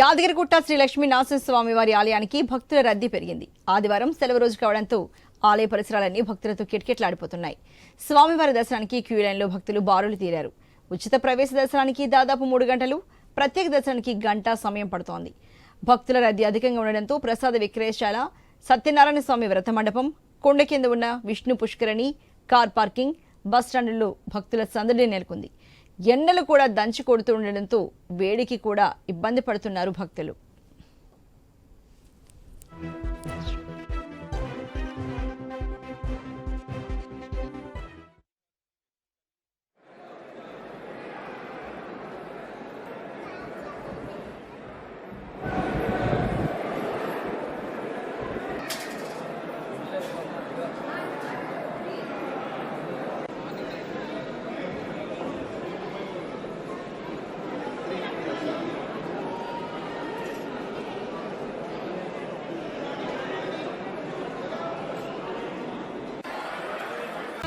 యాదగిరిగుట్ట శ్రీ లక్ష్మీ వారి ఆలయానికి భక్తుల రద్దీ పెరిగింది. ఆదివారం సెలవు రోజు కావడంతో ఆలయ పరిసరాలన్నీ భక్తులతో కిటకిటలాడిపోతున్నాయి. స్వామివారి దర్శనానికి క్యూ లైన్లో భక్తులు బారులు తీరారు. ఉచిత ప్రవేశ దర్శనానికి దాదాపు మూడు గంటలు ప్రత్యేక దర్శనానికి గంట సమయం పడుతోంది. భక్తుల రద్దీ అధికంగా ఉండడంతో ప్రసాద విక్రయశాల సత్యనారాయణ స్వామి వ్రత మండపం కొండ కింద ఉన్న Vishnu Pushkarini car parking bus స్టాండ్లలో భక్తుల సందడి నెలకొంది. ఎండలు కూడా దంచి కొడుతూ ఉండడంతో వేడికి కూడా ఇబ్బంది పడుతున్నారు భక్తులు.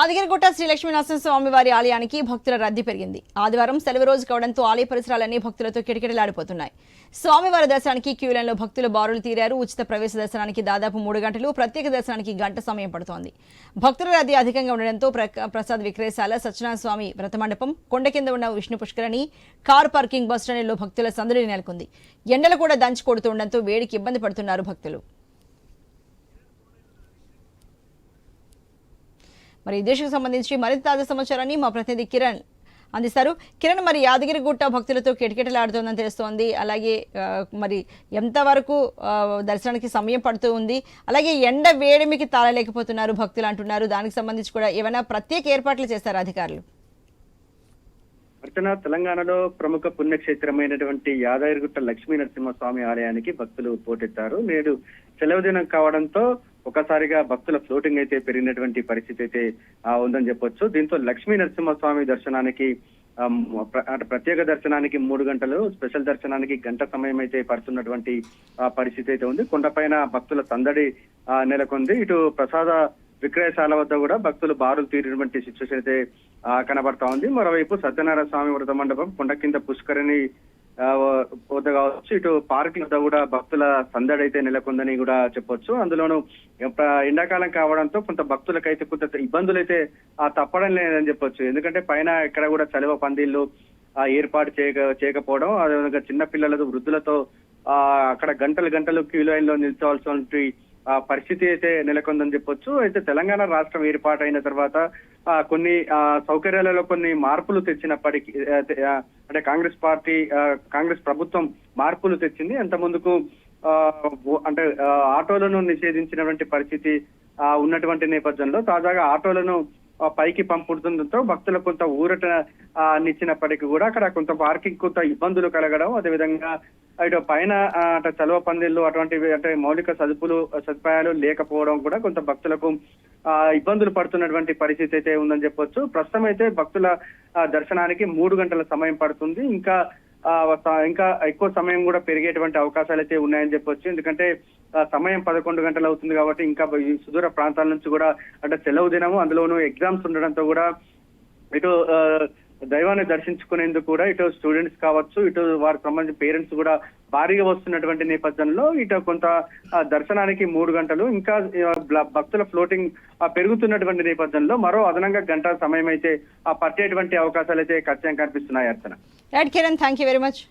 Yadagirigutta Shri Lakshmi Narasimhaswamy వారి ఆలయానికి భక్తుల రద్దీ పెరిగింది. ఆదివారం సెలవు రోజు కావడంతో ఆలయ పరిసరాలన్నీ భక్తులతో కిటకిటలాడిపోతున్నాయి. స్వామివారి దర్శనానికి క్యూ లైన్లో భక్తులు బారులు తీరారు. ఉచిత ప్రవేశ దర్శనానికి దాదాపు మూడు గంటలు ప్రత్యేక దర్శనానికి గంట సమయం పడుతోంది. భక్తుల రద్దీ అధికంగా ఉండడంతో ప్ర- ప్రసాద్ విక్రయశాల సత్యనారాయణ స్వామి వ్రతమండపం కొండ కింద ఉన్న Vishnu Pushkarini car parking bus స్టాండ్లో భక్తుల సందడి నెలకొంది. ఎండలు కూడా దంచి కొడుతూ ఉండడంతో వేడికి ఇబ్బంది పడుతున్నారు భక్తులు. మరి ఈ దేశకు సంబంధించి మరింత తాజా సమాచారాన్ని మా ప్రతినిధి కిరణ్ అందిస్తారు. కిరణ్ మరి యాదగిరిగుట్ట భక్తులతో కిటకిటలాడుతోందని తెలుస్తోంది. అలాగే మరి ఎంతవరకు దర్శనానికి సమయం పడుతూ ఉంది. అలాగే ఎండ వేడిమికి తాళలేకపోతున్నారు భక్తులు అంటున్నారు. దానికి సంబంధించి కూడా ఏమైనా ప్రత్యేక ఏర్పాట్లు చేస్తారు అధికారులు? అర్చన తెలంగాణలో ప్రముఖ పుణ్యక్షేత్రమైనటువంటి యాదగిరిగుట్ట లక్ష్మీ నరసింహస్వామి ఆలయానికి భక్తులు పోటెత్తారు. నేడు సెలవు దినం కావడంతో ఒకసారిగా భక్తుల ఫ్లోటింగ్ అయితే పెరిగినటువంటి పరిస్థితి అయితే ఉందని చెప్పొచ్చు. దీంతో లక్ష్మీ నరసింహస్వామి దర్శనానికి ప్ర- ప్రత్యేక దర్శనానికి మూడు గంటలు స్పెషల్ దర్శనానికి గంట సమయం అయితే పడుతున్నటువంటి పరిస్థితి అయితే ఉంది. కొండపైన భక్తుల సందడి నెలకొంది. ఇటు ప్రసాద విక్రయశాల వద్ద కూడా భక్తులు బారులు తీరినటువంటి సిచ్యువేషన్ అయితే కనబడతా ఉంది. మరోవైపు సత్యనారాయణ స్వామి వ్రత మండపం కొండ కింద పుష్కరిణి వద్ద కావచ్చు ఇటు పార్క్ వద్ద కూడా భక్తుల సందడి అయితే నెలకొందని కూడా చెప్పొచ్చు. అందులోనూ ఎండాకాలం కావడంతో కొంత భక్తులకైతే కొంత ఇబ్బందులు అయితే ఆ, తప్పడం లేదని చెప్పొచ్చు. ఎందుకంటే పైన ఎక్కడ కూడా చలివ పందిళ్ళు ఆ, ఏర్పాటు చేయక చేయకపోవడం అదేవిధంగా చిన్న పిల్లలతో వృద్ధులతో ఆ అక్కడ గంటలు గంటలు క్యూ లైన్లో నిల్చోవాల్సిన పరిస్థితి అయితే నెలకొందని చెప్పొచ్చు. అయితే తెలంగాణ రాష్ట్రం ఏర్పాటైన తర్వాత ఆ కొన్ని ఆ సౌకర్యాలలో కొన్ని మార్పులు తెచ్చినప్పటికీ అంటే కాంగ్రెస్ పార్టీ ఆ, కాంగ్రెస్ ప్రభుత్వం మార్పులు తెచ్చింది. అంత ముందుకు ఆ, అంటే ఆటోలను నిషేధించినటువంటి పరిస్థితి ఆ, ఉన్నటువంటి నేపథ్యంలో తాజాగా ఆటోలను పైకి పంపుతుండటంతో భక్తులకు కొంత ఊరట నిచ్చినప్పటికీ కూడా అక్కడ కొంత పార్కింగ్ కొంత ఇబ్బందులు కలగడం అదేవిధంగా ఇటు పైన అంటే చలవ పందిళ్ళు అటువంటివి అంటే మౌలిక సదుపులు సదుపాయాలు లేకపోవడం కూడా కొంత భక్తులకు ఆ, ఇబ్బందులు పడుతున్నటువంటి పరిస్థితి అయితే ఉందని చెప్పొచ్చు. ప్రస్తుతం అయితే భక్తుల దర్శనానికి మూడు గంటల సమయం పడుతుంది. ఇంకా ఆ, ఇంకా ఎక్కువ సమయం కూడా పెరిగేటువంటి అవకాశాలు అయితే ఉన్నాయని చెప్పొచ్చు. ఎందుకంటే సమయం పదకొండు గంటలు అవుతుంది కాబట్టి ఇంకా సుదూర ప్రాంతాల నుంచి కూడా అంటే సెలవు దినము అందులోనూ ఎగ్జామ్స్ ఉండడంతో కూడా ఇటు దైవాన్ని దర్శించుకునేందుకు కూడా ఇటు స్టూడెంట్స్ కావచ్చు ఇటు వారికి సంబంధించిన పేరెంట్స్ కూడా భారీగా వస్తున్నటువంటి నేపథ్యంలో ఇటు కొంత దర్శనానికి మూడు గంటలు ఇంకా భక్తుల ఫ్లోటింగ్ పెరుగుతున్నటువంటి నేపథ్యంలో మరో అదనంగా గంట సమయం అయితే ఆ, పట్టేటువంటి అవకాశాలు అయితే ఖచ్చితంగా కనిపిస్తున్నాయి Archana. Right Kiran thank you very much.